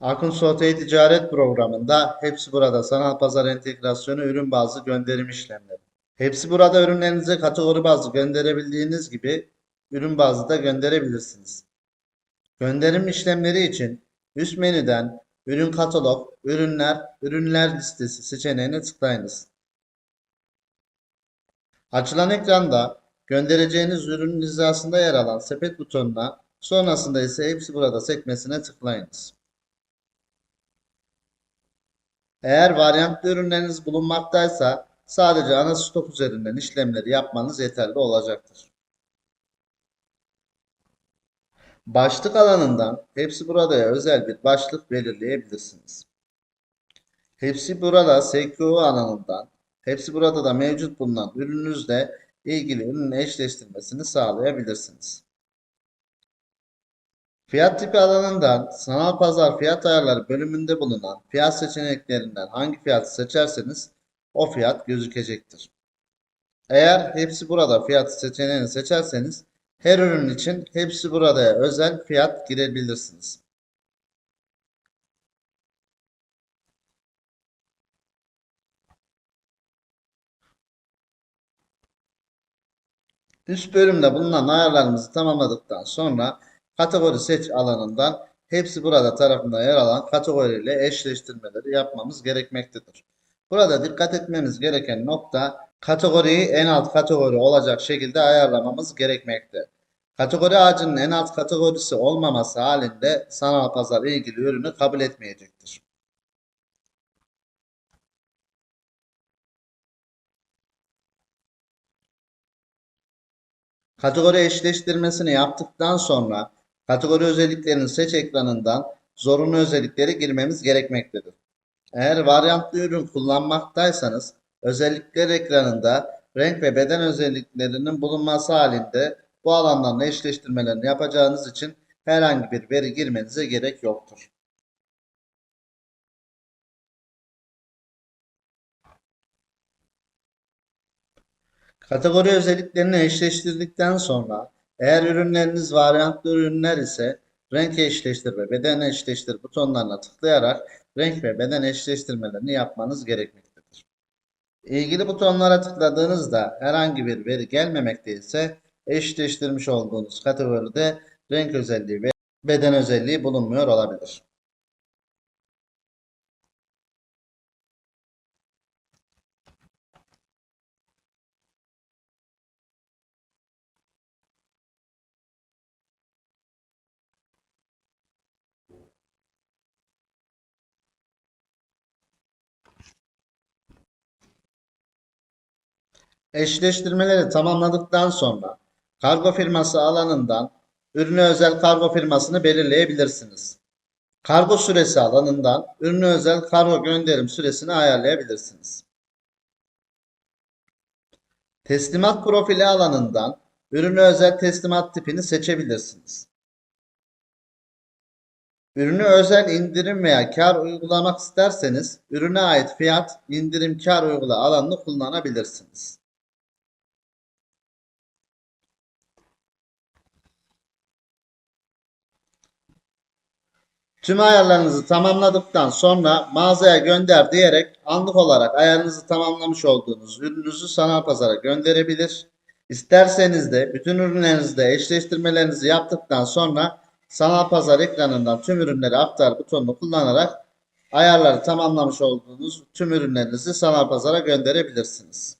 Akın Sote Ticaret Programı'nda Hepsi Burada Sanal Pazar Entegrasyonu Ürün Bazlı Gönderim İşlemleri. Hepsi Burada ürünlerinizi kategori bazlı gönderebildiğiniz gibi ürün bazlı da gönderebilirsiniz. Gönderim işlemleri için üst menüden Ürün Katalog, Ürünler, Ürünler Listesi seçeneğine tıklayınız. Açılan ekranda göndereceğiniz ürünün hizasında yer alan sepet butonuna, sonrasında ise Hepsi Burada sekmesine tıklayınız. Eğer varyantlı ürünleriniz bulunmaktaysa sadece ana stok üzerinden işlemleri yapmanız yeterli olacaktır. Başlık alanından Hepsi Burada'ya özel bir başlık belirleyebilirsiniz. Hepsi Burada SKU alanından Hepsi Burada da mevcut bulunan ürününüzle ilgili ürünün eşleştirmesini sağlayabilirsiniz. Fiyat tipi alanından sanal pazar fiyat ayarları bölümünde bulunan fiyat seçeneklerinden hangi fiyatı seçerseniz o fiyat gözükecektir. Eğer hepsi burada fiyat seçeneğini seçerseniz her ürün için hepsi buradaya özel fiyat girebilirsiniz. Üst bölümde bulunan ayarlarımızı tamamladıktan sonra kategori seç alanından hepsi burada tarafında yer alan kategoriyle eşleştirmeleri yapmamız gerekmektedir. Burada dikkat etmemiz gereken nokta kategoriyi en alt kategori olacak şekilde ayarlamamız gerekmekte. Kategori ağacının en alt kategorisi olmaması halinde sanal pazar ilgili ürünü kabul etmeyecektir. Kategori eşleştirmesini yaptıktan sonra kategori özelliklerini seç ekranından zorunlu özellikleri girmemiz gerekmektedir. Eğer varyantlı ürün kullanmaktaysanız özellikler ekranında renk ve beden özelliklerinin bulunması halinde bu alandan eşleştirmelerini yapacağınız için herhangi bir veri girmenize gerek yoktur. Kategori özelliklerini eşleştirdikten sonra eğer ürünleriniz varyantlı ürünler ise renk eşleştir ve beden eşleştir butonlarına tıklayarak renk ve beden eşleştirmelerini yapmanız gerekmektedir. İlgili butonlara tıkladığınızda herhangi bir veri gelmemekte ise eşleştirmiş olduğunuz kategoride renk özelliği ve beden özelliği bulunmuyor olabilir. Eşleştirmeleri tamamladıktan sonra kargo firması alanından ürüne özel kargo firmasını belirleyebilirsiniz. Kargo süresi alanından ürüne özel kargo gönderim süresini ayarlayabilirsiniz. Teslimat profili alanından ürüne özel teslimat tipini seçebilirsiniz. Ürünü özel indirim veya kar uygulamak isterseniz ürüne ait fiyat, indirim, kar uygula alanını kullanabilirsiniz. Tüm ayarlarınızı tamamladıktan sonra mağazaya gönder diyerek anlık olarak ayarınızı tamamlamış olduğunuz ürününüzü sanal pazara gönderebilir. İsterseniz de bütün ürünlerinizde eşleştirmelerinizi yaptıktan sonra sanal pazar ekranından tüm ürünleri aktar butonunu kullanarak ayarları tamamlamış olduğunuz tüm ürünlerinizi sanal pazara gönderebilirsiniz.